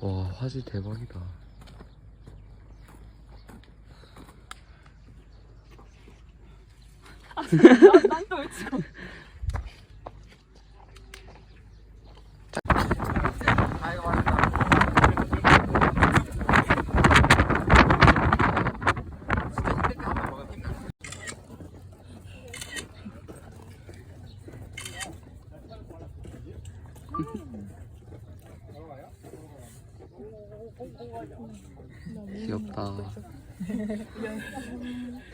와 화질 대박이다. 난또 왜 찍어? Yok.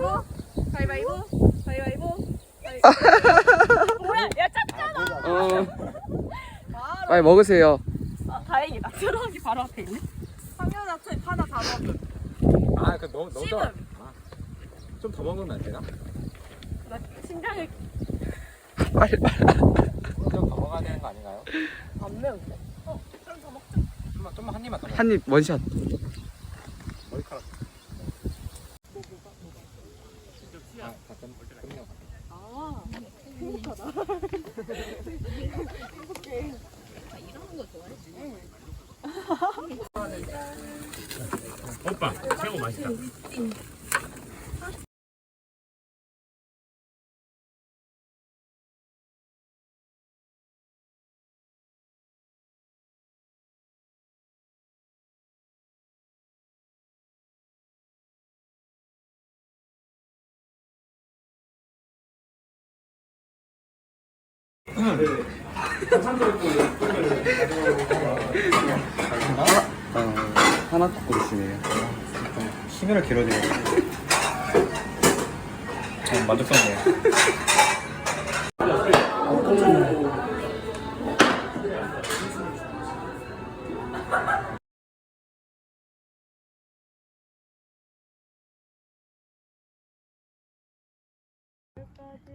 가위바위보 가위바위보 가위바위보 뭐야 야 짰잖아 어. 빨리 먹으세요. 아, 다행이다 들어가기 바로 앞에 있네 상현아 하나 다 먹어 아, 그 너무 너무 지금 좀더 먹으면 안 되나? 나 심장이 빨리 빨리. 좀더 먹어야 되는 거 아닌가요? 안 매운데 어 그럼 더 먹자 좀만 좀만 한 입만 더 먹어. 한입 원샷. 머리카락. 아. 아 오빠 새우 맛있다. 어, 하나 딱 고르시네요. 심혈을 길어지네. 어, 만족스럽네요.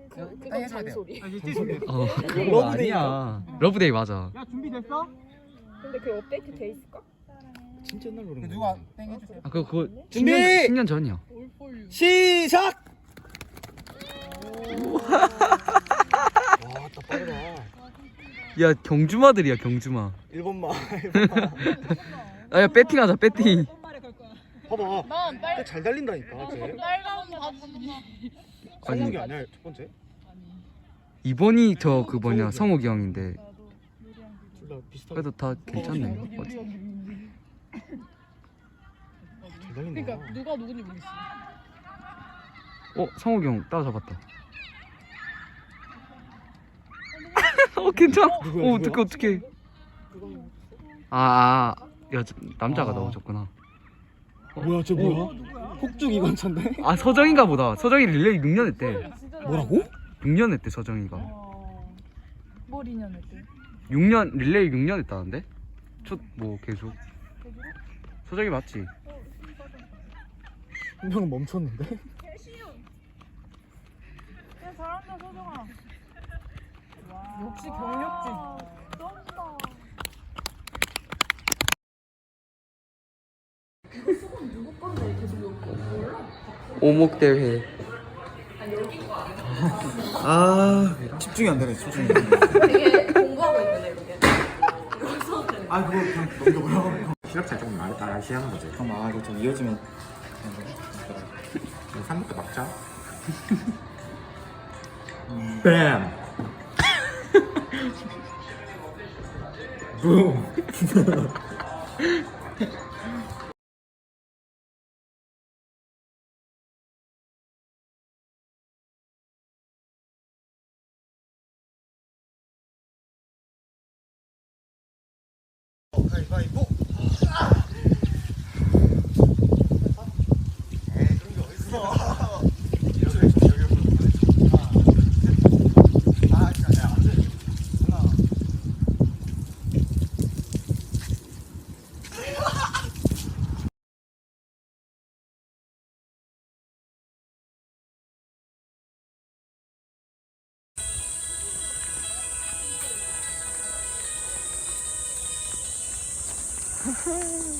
그건 잔소리 어 그거 아니야. 러브데이 맞아. 야 준비됐어? 근데 그 업데이트 돼 있을까? 진짜 옛날 노래. 누가 땡 해주세요. 아 그거 그거 준비! 10년, 10년 전이야. 시작. 와또 빠르다 야 경주마들이야 경주마. 1번만 아야 배팅하자 배팅. 봐봐 잘 달린다니까 쟤 아니 성욱이 아니야 첫 번째 2번이 저 그 뭐냐 성욱이 형인데 둘 다 비슷하게 그래도 다 괜찮네. 어디- 잘 달린다 누가 누군지 모르겠어 어 성욱이 형 따라잡았다. 어 괜찮아. 누구야, 어 누구야? 어떡해 어떡해. 아, 아 여자 남자가 아. 넣어줬구나. 뭐야 쟤 뭐야? 폭죽 이건찬데? 아 서정인가 보다. 서정이 릴레이 6년 했대. 뭐라고? 6년 했대 서정이가. 뭘 인연했대? 6년 릴레이 6년 했다는데? 첫 뭐 계속. 서정이 맞지? 한 명은 멈췄는데? 야 잘한다 소정아. 역시 경력직. 쩐다. 오목 대회. 아 집중이 안 되네 집중이 되게 공부하고 있는데 이게. 아 그거 그냥 넘겨버려 시력차 조금 나, 나라시 하는 거지. 잠깐만 아 이거 좀 이어지면 3부터 막자. 뱀! 붐! Hey, hey, book. 가위바위보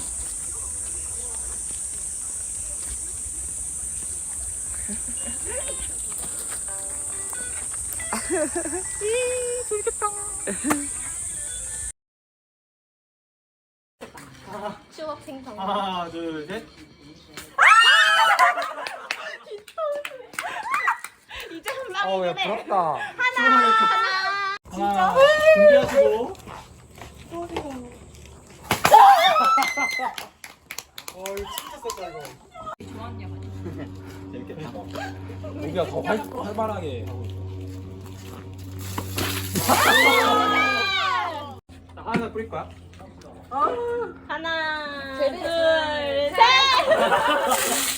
추억 생성. 하나 둘 셋 이제 한 어, 방이네. 야 부럽다. 하나 준비하시고 어 이거 진짜 셌다 이거 재밌겠다 우리가 더 활, 활발하게 하고 있어 하나 뿌릴 거야? 하나, 둘, 셋.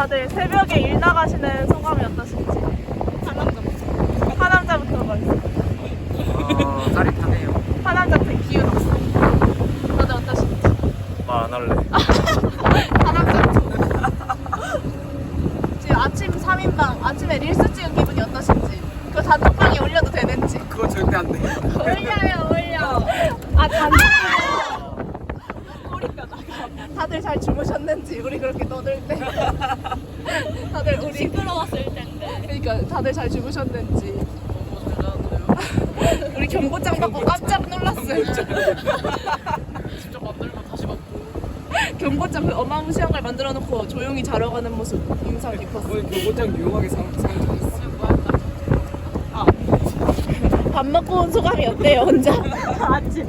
다들 새벽에 일 나가시는 소감이 어떠신지? 하남자부터. 하남자부터 먼저. 어, 짜릿하네요. 하남자한테 기운 없어. 다들 어떠신지? 말 안 할래. 하남자부터. 지금 아침 3인방, 아침에 릴스 찍은 기분이 어떠신지? 그거 단톡방에 올려도 되는지? 그거 절대 안 돼. 올려요, 올려. 아, 단톡방. 우리가 나가. 다들 잘 주무셨는지, 우리 그렇게 떠들 때. 다들 우리. 시끄러웠을 텐데. 그러니까 다들 잘 주무셨는지. 우리 경고장 받고 깜짝 놀랐어요. 진짜 만들고 다시 받고. 경고장 그 어마무시한 걸 만들어 놓고 조용히 자러 가는 모습 인상 깊었어요. 교고장 유용하게 상상했어. 밥 먹고 온 소감이 어때요, 혼자? 아침.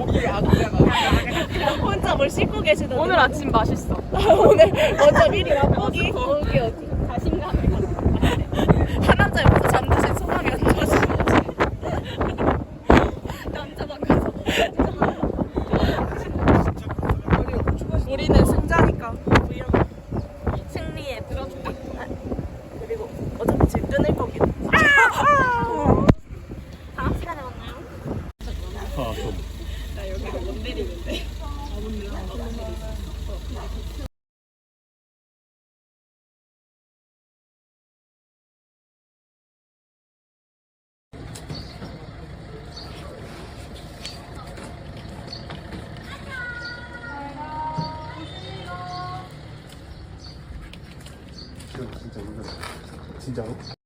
혼자 뭘 씻고 계시던데. 오늘 아침 맛있어. 오늘 먼저 미리 맛보기. 어디 어디. 자신감을 갖고. 하남자 옆에서 잠드신 소감이 어떠신지. 남자방 가서. 우리는 승자니까. যাবো